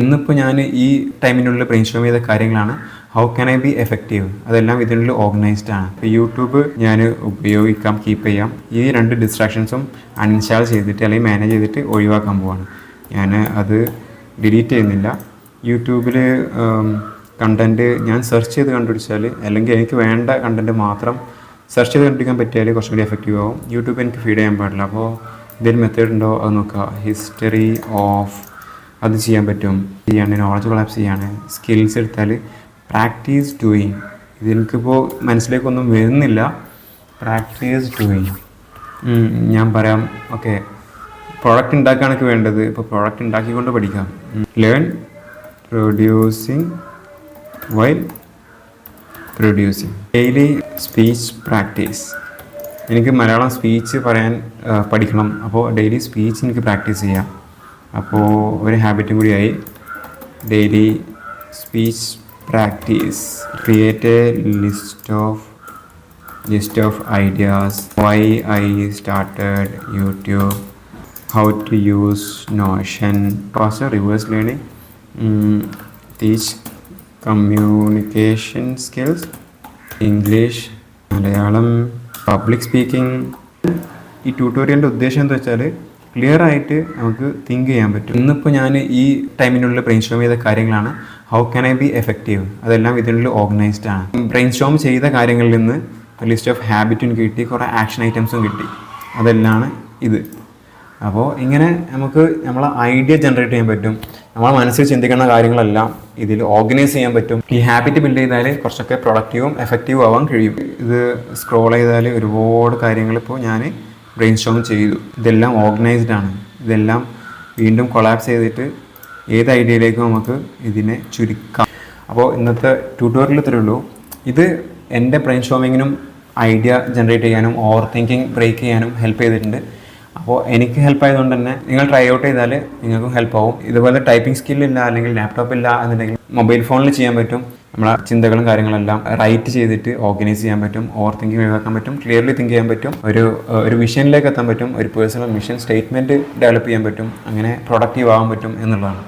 ഇന്നിപ്പോൾ ഞാൻ ഈ ടൈമിനുള്ളിൽ ബ്രെയിൻ സ്റ്റോം ചെയ്ത കാര്യങ്ങളാണ് how can I be effective അതെല്ലാം ഇതിനുള്ളിൽ ഓർഗനൈസ്ഡ് ആണ്. യൂട്യൂബ് ഞാൻ ഉപയോഗിക്കാം കീപ്പ് ചെയ്യാം. ഈ രണ്ട് ഡിസ്ട്രാക്ഷൻസും അൺഇൻസ്റ്റാൾ ചെയ്തിട്ട് അല്ലെങ്കിൽ മാനേജ് ചെയ്തിട്ട് ഒഴിവാക്കാൻ പോവാണ്. ഞാൻ അത് ഡിലീറ്റ് ചെയ്യുന്നില്ല. യൂട്യൂബിൽ കണ്ടന്റ് ഞാൻ സെർച്ച് ചെയ്ത് കണ്ടുപിടിച്ചാൽ അല്ലെങ്കിൽ എനിക്ക് വേണ്ട കണ്ടന്റ് മാത്രം സെർച്ച് ചെയ്ത് കണ്ടുപിടിക്കാൻ പറ്റിയാൽ കുറച്ചും കൂടി എഫക്റ്റീവ് ആവും. യൂട്യൂബ് എനിക്ക് ഫീഡ് ചെയ്യാൻ പാടില്ല. അപ്പോൾ ഇതിൽ മെത്തേഡ് ഉണ്ടോ? അത് നോക്കുക ഹിസ്റ്ററി ഓഫ് അത് ചെയ്യാൻ പറ്റും. ചെയ്യാണ് നോളജ് കൊളാപ്സ് ചെയ്യാണ് സ്കിൽസ് എടുത്താൽ പ്രാക്ടീസ് ഡൂയിങ് ഇതെനിക്കിപ്പോൾ മനസ്സിലേക്കൊന്നും വരുന്നില്ല. പ്രാക്ടീസ് ഡൂയിങ് ഞാൻ പറയാം ഓക്കെ പ്രൊഡക്റ്റ് ഉണ്ടാക്കാനൊക്കെ വേണ്ടത് ഇപ്പോൾ പ്രൊഡക്റ്റ് ഉണ്ടാക്കിക്കൊണ്ട് പഠിക്കാം. Learn producing while producing daily speech practice എനിക്ക് മലയാളം സ്പീച്ച് പറയാൻ പഠിക്കണം. അപ്പോൾ ഡെയിലി സ്പീച്ച് എനിക്ക് പ്രാക്ടീസ് ചെയ്യാം. അപ്പോൾ ഒരു ഹാബിറ്റും കൂടിയായി. Daily speech practice create a list of list of ideas why I started YouTube how to use Notion pass reverse learning teach communication skills English Malayalam public speaking ഈ ട്യൂട്ടോറിയലിന്റെ ഉദ്ദേശം എന്താ വെച്ചാൽ ക്ലിയർ ആയിട്ട് നമുക്ക് തിങ്ക് ചെയ്യാൻ പറ്റും. ഇന്നിപ്പോൾ ഞാൻ ഈ ടൈമിനുള്ളിൽ ബ്രെയിൻ സ്റ്റോം ചെയ്ത കാര്യങ്ങളാണ്. How can I be effective അതെല്ലാം ഇതിനുള്ളിൽ ഓർഗനൈസ്ഡ് ആണ്. ബ്രെയിൻ സ്റ്റോം ചെയ്ത കാര്യങ്ങളിൽ നിന്ന് ലിസ്റ്റ് ഓഫ് ഹാബിറ്റും കിട്ടി കുറേ ആക്ഷൻ ഐറ്റംസും കിട്ടി. അതെല്ലാം ഇത്. അപ്പോൾ ഇങ്ങനെ നമുക്ക് നമ്മളെ ഐഡിയ ജനറേറ്റ് ചെയ്യാൻ പറ്റും. നമ്മളെ മനസ്സിൽ ചിന്തിക്കുന്ന കാര്യങ്ങളെല്ലാം ഇതിൽ ഓർഗനൈസ് ചെയ്യാൻ പറ്റും. ഈ ഹാബിറ്റ് ബിൽഡ് ചെയ്താൽ കുറച്ചൊക്കെ പ്രൊഡക്റ്റീവും എഫക്റ്റീവും ആവാൻ കഴിയും. ഇത് സ്ക്രോൾ ചെയ്താൽ ഒരുപാട് കാര്യങ്ങൾ ഇപ്പോൾ ഞാൻ ബ്രെയിൻ സ്റ്റോം ചെയ്തു. ഇതെല്ലാം ഓർഗനൈസ്ഡ് ആണ്. ഇതെല്ലാം വീണ്ടും കൊളാപ്സ് ചെയ്തിട്ട് ഏത് ഐഡിയയിലേക്കും നമുക്ക് ഇതിനെ ചുരുക്കാം. അപ്പോൾ ഇന്നത്തെ ട്യൂട്ടോറിയൽ ഇത്രയേ ഉള്ളൂ. ഇത് എന്റെ ബ്രെയിൻ സ്റ്റോമിങ്ങിനും ഐഡിയ ജനറേറ്റ് ചെയ്യാനും ഓവർ തിങ്കിങ് ബ്രേക്ക് ചെയ്യാനും ഹെൽപ്പ് ചെയ്തിട്ടുണ്ട്. അപ്പോൾ എനിക്ക് ഹെൽപ്പ് ആയതുകൊണ്ട് തന്നെ നിങ്ങൾ ട്രൈ ഔട്ട് ചെയ്താൽ നിങ്ങൾക്കും ഹെൽപ്പ് ആവും. ഇതുപോലെ ടൈപ്പിംഗ് സ്കില്ലില്ല അല്ലെങ്കിൽ ലാപ്ടോപ്പ് ഇല്ല എന്നുണ്ടെങ്കിൽ മൊബൈൽ ഫോണിൽ ചെയ്യാൻ പറ്റും. നമ്മളെ ചിന്തകളും കാര്യങ്ങളെല്ലാം റൈറ്റ് ചെയ്തിട്ട് ഓർഗനൈസ് ചെയ്യാൻ പറ്റും. ഓവർ തിങ്കിങ് ഒഴിവാക്കാൻ പറ്റും. ക്ലിയർലി തിങ്ക് ചെയ്യാൻ പറ്റും. ഒരു ഒരു വിഷനിലേക്ക് എത്താൻ പറ്റും. ഒരു പേഴ്സണൽ മിഷൻ സ്റ്റേറ്റ്മെന്റ് ഡെവലപ്പ് ചെയ്യാൻ പറ്റും. അങ്ങനെ പ്രൊഡക്റ്റീവ് ആവാൻ പറ്റും എന്നുള്ളതാണ്.